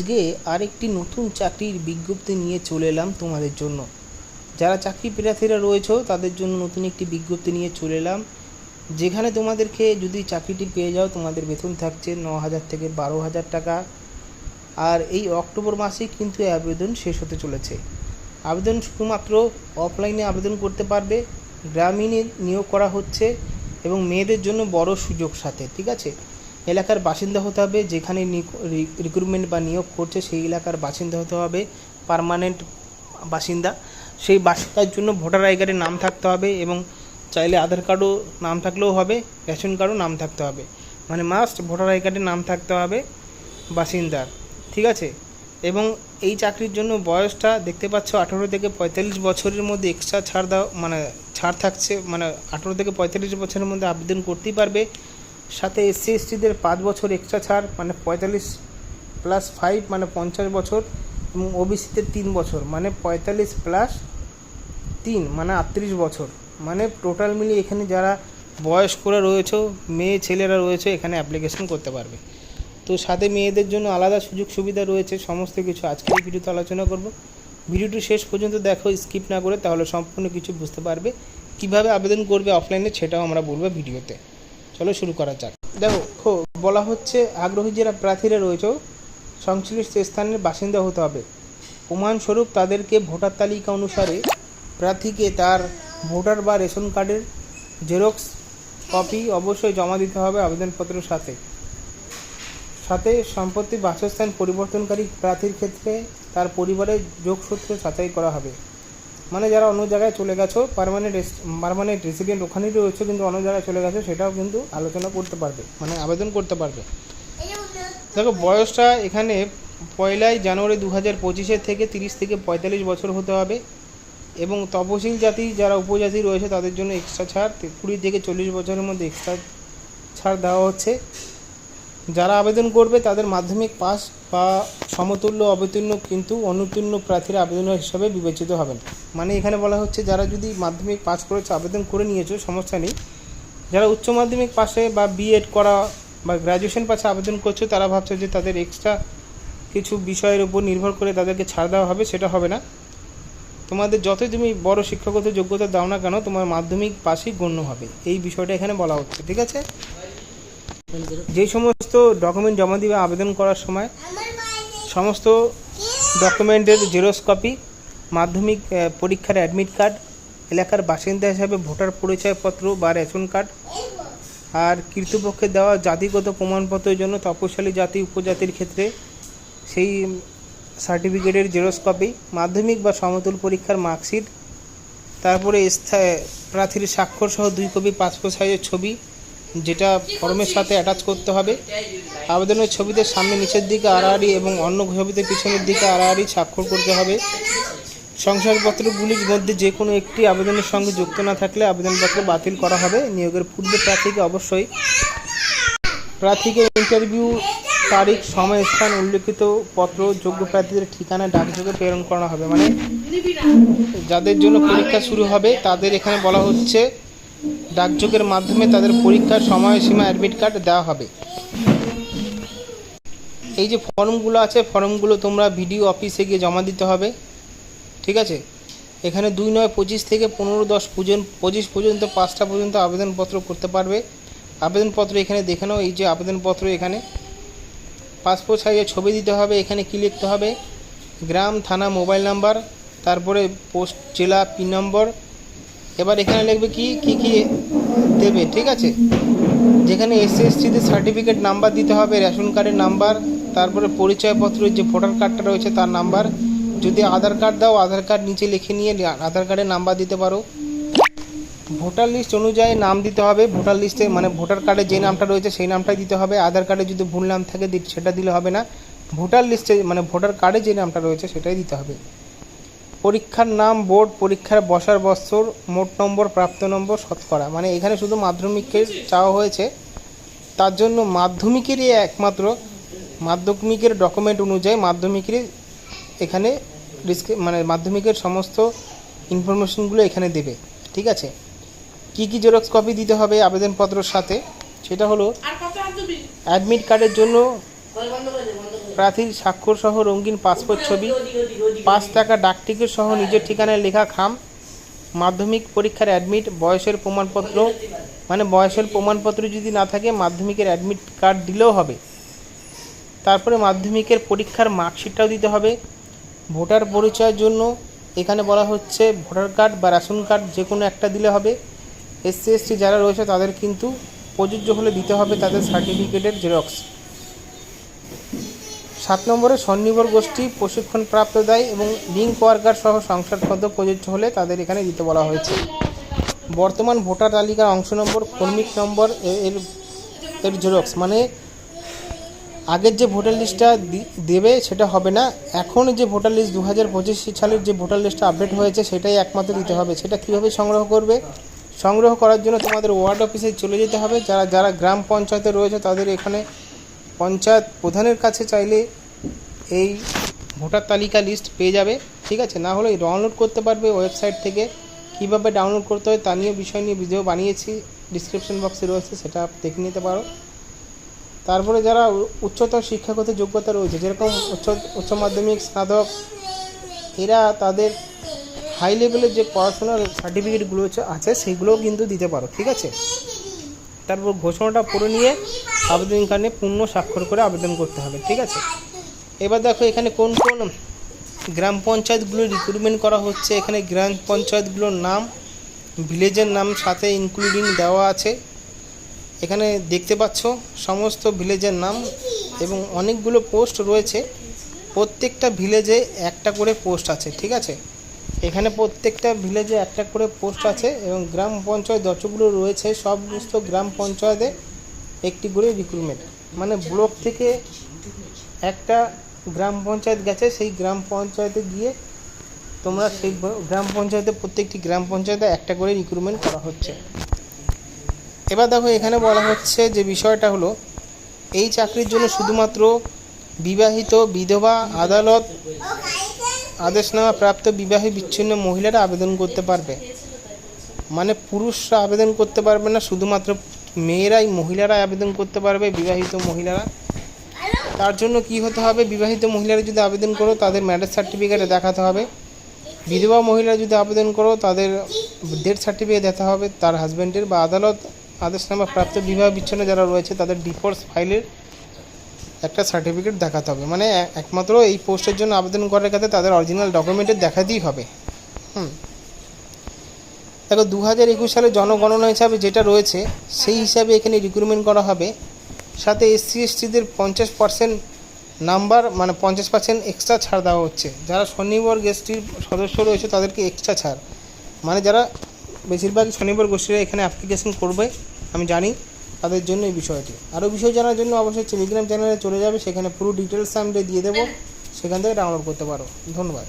আজকে আরেকটি নতুন চাকরির বিজ্ঞপ্তি নিয়ে চলে এলাম তোমাদের জন্য। যারা চাকরি প্রার্থীরা রয়েছে, তাদের জন্য নতুন একটি বিজ্ঞপ্তি নিয়ে চলে এলাম। যেখানে তোমাদেরকে যদি চাকরিটি পেয়ে যাও, তোমাদের বেতন থাকছে ন হাজার থেকে বারো হাজার টাকা। আর এই অক্টোবর মাসেই কিন্তু আবেদন শেষ হতে চলেছে। আবেদন শুধুমাত্র অফলাইনে আবেদন করতে পারবে, গ্রামীণে নিয়োগ করা হচ্ছে এবং মেয়েদের জন্য বড় সুযোগ সাথে, ঠিক আছে? এলাকার বাসিন্দা হতে হবে, যেখানে রিক্রুটমেন্ট বা নিয়োগ করছে সেই এলাকার বাসিন্দা হতে হবে পার্মানেন্ট বাসিন্দা। সেই বাসিন্দার জন্য ভোটার আই কার্ডে নাম থাকতে হবে এবং চাইলে আধার কার্ডও নাম থাকলেও হবে, রেশন কার্ডও নাম থাকতে হবে। মানে মাস্ট ভোটার আই কার্ডে নাম থাকতে হবে বাসিন্দার, ঠিক আছে? এবং এই চাকরির জন্য বয়সটা দেখতে পাচ্ছ আঠেরো থেকে পঁয়তাল্লিশ বছরের মধ্যে এক্সট্রা ছাড় দাও মানে ছাড় থাকছে মানে আঠেরো থেকে পঁয়তাল্লিশ বছরের মধ্যে আবেদন করতেই পারবে। সাথে এসসি এসটিদের পাঁচ বছর এক্সট্রা ছাড় মানে পঁয়তাল্লিশ প্লাস ফাইভ মানে পঞ্চাশ বছর, এবং ওবিসিতে তিন বছর মানে পঁয়তাল্লিশ প্লাস তিন মানে আটত্রিশ বছর। মানে টোটাল মিলিয়ে এখানে যারা বয়স্করা রয়েছে, মেয়ে ছেলেরা রয়েছে, এখানে অ্যাপ্লিকেশন করতে পারবে। তো সাথে মেয়েদের জন্য আলাদা সুযোগ সুবিধা রয়েছে, সমস্ত কিছু আজকে এই ভিডিওতে আলোচনা করব। ভিডিওটি শেষ পর্যন্ত দেখো স্কিপ না করে, তাহলে সম্পূর্ণ কিছু বুঝতে পারবে। কীভাবে আবেদন করবে অফলাইনে সেটাও আমরা বলব ভিডিওতে। চলো শুরু করা যাক। দেখো বলা হচ্ছে, আগ্রহী যারা প্রার্থীরা রয়েছে, সংশ্লিষ্ট স্থানের বাসিন্দা হতে হবে। প্রমাণস্বরূপ তাদেরকে ভোটার তালিকা অনুসারে প্রার্থীকে তার ভোটার বা রেশন কার্ডের জেরক্স কপি অবশ্যই জমা দিতে হবে আবেদনপত্রের সাথে। সাথে সম্পত্তি বাসস্থান পরিবর্তনকারী প্রার্থীর ক্ষেত্রে তার পরিবারের যোগসূত্র যাচাই করা হবে। মানে যারা অন্য জায়গায় চলে গেছো পারমানেন্ট পারমানেন্ট রেসিডেন্ট ওখানেই রয়েছে, কিন্তু অন্য জায়গায় চলে গেছো, সেটাও কিন্তু আলোচনা করতে পারবে মানে আবেদন করতে পারবে। দেখো, বয়সটা এখানে পয়লাই জানুয়ারি দু হাজার পঁচিশের থেকে তিরিশ থেকে পঁয়তাল্লিশ বছর হতে হবে এবং তপশিল জাতি যারা উপজাতি রয়েছে, তাদের জন্য এক্সট্রা ছাড় কুড়ি থেকে চল্লিশ বছরের মধ্যে এক্সট্রা ছাড় দেওয়া হচ্ছে। যারা আবেদন করবে তাদের মাধ্যমিক পাস বা সমতুল্য অবতীর্ণ কিন্তু অনুত্তীর্ণ প্রার্থীরা আবেদন হিসাবে বিবেচিত হবেন। মানে এখানে বলা হচ্ছে যারা যদি মাধ্যমিক পাস করেছে, আবেদন করে নিয়েছো, সমস্যা নেই। যারা উচ্চ মাধ্যমিক পাশে বা বিএড করা বা গ্র্যাজুয়েশন পাশে আবেদন করছ, তারা ভাবছে যে তাদের এক্সট্রা কিছু বিষয়ের উপর নির্ভর করে তাদেরকে ছাড় দেওয়া হবে, সেটা হবে না। তোমাদের যতই তুমি বড় শিক্ষাগত যোগ্যতা দাও না কেন, তোমার মাধ্যমিক পাশেই গণ্য হবে। এই বিষয়টা এখানে বলা হচ্ছে, ঠিক আছে? যে সমস্ত ডকুমেন্ট জমা দিবে আবেদন করার সময়, সমস্ত ডকুমেন্টের জেরক্স কপি মাধ্যমিক পরীক্ষার অ্যাডমিট কার্ড এলাকার বাসিন্দা হিসাবে ভোটার পরিচয়পত্র বা রেশন কার্ড আর কৃতপক্ষে দেওয়া জাতিগত প্রমাণপত্রের জন্য তপশালী জাতি, উপজাতির ক্ষেত্রে সেই সার্টিফিকেটের জেরক্স কপি মাধ্যমিক বা সমতুল পরীক্ষার মার্কশিট তারপরে স্থায়ী প্রার্থীর স্বাক্ষর সহ দুই কপি পাসপোর্ট সাইজের ছবি যেটা ফর্মের সাথে অ্যাটাচ করতে হবে। আবেদনের ছবিতে সামনে নিচের দিকে আড়াআড়ি এবং অন্য ছবিতে পিছনের দিকে আড়াআড়ি স্বাক্ষর করতে হবে। শংসাপত্রগুলির মধ্যে যে কোনো একটি আবেদনের সঙ্গে যুক্ত না থাকলে আবেদনপত্র বাতিল করা হবে। নিয়োগের পূর্বে প্রার্থীকে অবশ্যই প্রার্থীকে ইন্টারভিউ তারিখ, সময়, স্থান, উল্লেখিত পত্র, যোগ্য প্রার্থীদের ঠিকানা, ডাকযোগে প্রেরণ করা হবে। মানে যাদের জন্য পরীক্ষা শুরু হবে, তাদের এখানে বলা হচ্ছে ডাকযোগের মাধ্যমে তাদের পরীক্ষার সময়সীমা অ্যাডমিট কার্ড দেওয়া হবে। এই যে ফর্মগুলো আছে, ফর্মগুলো তোমরা ভিডিও অফিসে গিয়ে জমা দিতে হবে, ঠিক আছে? এখানে দুই নয় পঁচিশ থেকে পনেরো দশ পর্যন্ত, পঁচিশ পর্যন্ত, পাঁচটা পর্যন্ত আবেদনপত্র করতে পারবে। আবেদনপত্র এখানে দেখে নাও, এই যে আবেদনপত্র এখানে। পাসপোর্ট সাইজের ছবি দিতে হবে, এখানে কী লিখতে হবে? গ্রাম, থানা, মোবাইল নাম্বার, তারপরে পোস্ট, জেলা, পিন নম্বর এবার এখানে লিখবে কি কি কি দেবে, ঠিক আছে? যেখানে এসসি এসটিতে সার্টিফিকেট নাম্বার দিতে হবে রেশন কার্ডের নাম্বার তারপরে পরিচয়পত্রের যে ভোটার কার্ডটা রয়েছে তার নাম্বার যদি আধার কার্ড দাও, আধার কার্ড নিচে লিখে নিয়ে আধার কার্ডের নাম্বার দিতে পারো। ভোটার লিস্ট অনুযায়ী নাম দিতে হবে ভোটার লিস্টে মানে ভোটার কার্ডে যে নামটা রয়েছে সেই নামটাই দিতে হবে। আধার কার্ডে যদি ভুল নাম থাকে সেটা দিলে হবে না। ভোটার লিস্টে মানে ভোটার কার্ডে যে নামটা রয়েছে সেটাই দিতে হবে। পরীক্ষার নাম বোর্ড পরীক্ষার বসার বছর মোট নম্বর প্রাপ্ত নম্বর শতকরা। মানে এখানে শুধু মাধ্যমিকের চাওয়া হয়েছে। তার জন্য মাধ্যমিকেরই একমাত্র মাধ্যমিকের ডকুমেন্ট অনুযায়ী মাধ্যমিকেরই এখানে মানে মাধ্যমিকের সমস্ত ইনফরমেশনগুলো এখানে দেবে। ঠিক আছে? কি কি জেরক্স কপি দিতে হবে আবেদনপত্রের সাথে? সেটা হলো অ্যাডমিট কার্ডের জন্য প্রার্থীর স্বাক্ষর সহ রঙিন পাসপোর্ট ছবি, পাঁচ টাকা ডাকটিকিট সহ নিজের ঠিকানায় লেখা খাম, মাধ্যমিক পরীক্ষার অ্যাডমিট বয়সের প্রমাণপত্র মানে বয়সের প্রমাণপত্র যদি না থাকে, মাধ্যমিকের অ্যাডমিট কার্ড দিলেও হবে। তারপরে মাধ্যমিকের পরীক্ষার মার্কশিটটাও দিতে হবে। ভোটার পরিচয়ের জন্য এখানে বলা হচ্ছে ভোটার কার্ড বা রেশন কার্ড যে কোনো একটা দিলে হবে। এসসি, এসটি যারা রয়েছে তাদের কিন্তু প্রযোজ্য হলে দিতে হবে তাদের সার্টিফিকেটের জেরক্স সাত নম্বরে স্বনির্ভর গোষ্ঠী প্রশিক্ষণপ্রাপ্ত দেয় এবং লিঙ্ক ওয়ার্কার সহ সংসদপদ প্রযোজ্য হলে তাদের এখানে দিতে বলা হয়েছে। বর্তমান ভোটার তালিকার অংশ নম্বর কর্মিক নম্বর এর এর জেরক্স মানে আগের যে ভোটার লিস্টটা দেবে সেটা হবে না, এখন যে ভোটার লিস্ট দু হাজার পঁচিশ সালের যে ভোটার লিস্টটা আপডেট হয়েছে সেটাই একমাত্র দিতে হবে, সেটা কীভাবে সংগ্রহ করবে? সংগ্রহ করার জন্য তোমাদের ওয়ার্ড অফিসে চলে যেতে হবে, যারা যারা গ্রাম পঞ্চায়েতে রয়েছে তাদের এখানে পঞ্চায়েত প্রধানের কাছে চাইলে এই ভোটার তালিকা লিস্ট পেয়ে যাবে, ঠিক আছে? না হলে ডাউনলোড করতে পারবে ওয়েবসাইট থেকে। কীভাবে ডাউনলোড করতে হয় তা নিয়ে বিষয় নিয়ে ভিডিও বানিয়েছি। ডিসক্রিপশন বক্সে রয়েছে, সেটা দেখে নিতে পারো। তারপরে যারা উচ্চতর শিক্ষাগত যোগ্যতা রয়েছে, যেরকম উচ্চ উচ্চ মাধ্যমিক, স্নাতক, এরা তাদের হাই লেভেলের যে পড়াশোনার সার্টিফিকেটগুলো আছে, সেগুলোও কিন্তু দিতে পারো, ঠিক আছে? তারপর ঘোষণাটা পড়ে নিয়ে আবেদনকারণে পূর্ণ স্বাক্ষর করে আবেদন করতে হবে, ঠিক আছে? এবার দেখো এখানে কোন কোন গ্রাম পঞ্চায়েতগুলো রিক্রুটমেন্ট করা হচ্ছে। এখানে গ্রাম পঞ্চায়েতগুলোর নাম ভিলেজের নাম সাথে ইনক্লুডিং দেওয়া আছে। এখানে দেখতে পাচ্ছ সমস্ত ভিলেজের নাম এবং অনেকগুলো পোস্ট রয়েছে। প্রত্যেকটা ভিলেজে একটা করে পোস্ট আছে, ঠিক আছে? এখানে প্রত্যেকটা ভিলেজে একটা করে পোস্ট আছে এবং গ্রাম পঞ্চায়েত যতগুলো রয়েছে সমস্ত গ্রাম পঞ্চায়েতে একটি করে রিক্রুটমেন্ট মানে ব্লক থেকে একটা গ্রাম পঞ্চায়েত গেছে, সেই গ্রাম পঞ্চায়েতে গিয়ে তোমরা সেই গ্রাম পঞ্চায়েতে, প্রত্যেকটি গ্রাম পঞ্চায়েতে একটা করে রিক্রুটমেন্ট করা হচ্ছে। এবার দেখো, এখানে বলা হচ্ছে যে বিষয়টা হলো, এই চাকরির জন্য শুধুমাত্র বিবাহিত, বিধবা, আদালত আদেশনামা প্রাপ্ত বিবাহে বিচ্ছিন্ন মহিলারা আবেদন করতে পারবে। মানে পুরুষরা আবেদন করতে পারবে না, শুধুমাত্র মেয়েরাই মহিলারাই আবেদন করতে পারবে, বিবাহিত মহিলারা। তার জন্য কি হতে হবে? বিবাহিত মহিলারা যদি আবেদন করো, তাদের ম্যারেজ সার্টিফিকেটে দেখাতে হবে। বিধবা মহিলা যদি আবেদন করো, তাদের ডেথ সার্টিফিকেট দিতে হবে। তার হাজব্যান্ডের বা আদালত আদেশনামা প্রাপ্ত বিবাহ বিচ্ছিন্ন যারা রয়েছে, তাদের ডিভোর্স ফাইলের একটা সার্টিফিকেট দেখাতে হবে। মানে একমাত্র এই পোস্টের জন্য আবেদন করার ক্ষেত্রে তাদের অরিজিনাল ডকুমেন্টের দেখাতেই হবে। হুম। দেখো দু হাজার একুশ সালে জনগণনা হিসাবে যেটা রয়েছে, সেই হিসাবে এখানে রিক্রুটমেন্ট করা হবে। সাথে এসসি, এসটিদের পঞ্চাশ পার্সেন্ট নাম্বার মানে পঞ্চাশ পার্সেন্ট এক্সট্রা ছাড় দেওয়া হচ্ছে। যারা স্বনির্ভর গোষ্ঠীর সদস্য রয়েছে, তাদেরকে এক্সট্রা ছাড়। মানে যারা বেশিরভাগই স্বনির্ভর গোষ্ঠীরা এখানে অ্যাপ্লিকেশন করবে, আমি জানি। তাদের জন্য এই বিষয়টি। আরও বিষয় জানার জন্য অবশ্যই টেলিগ্রাম চ্যানেলে চলে যাবে সেখানে পুরো ডিটেলস আমি দিয়ে দেবো। সেখান থেকে ডাউনলোড করতে পারো। ধন্যবাদ।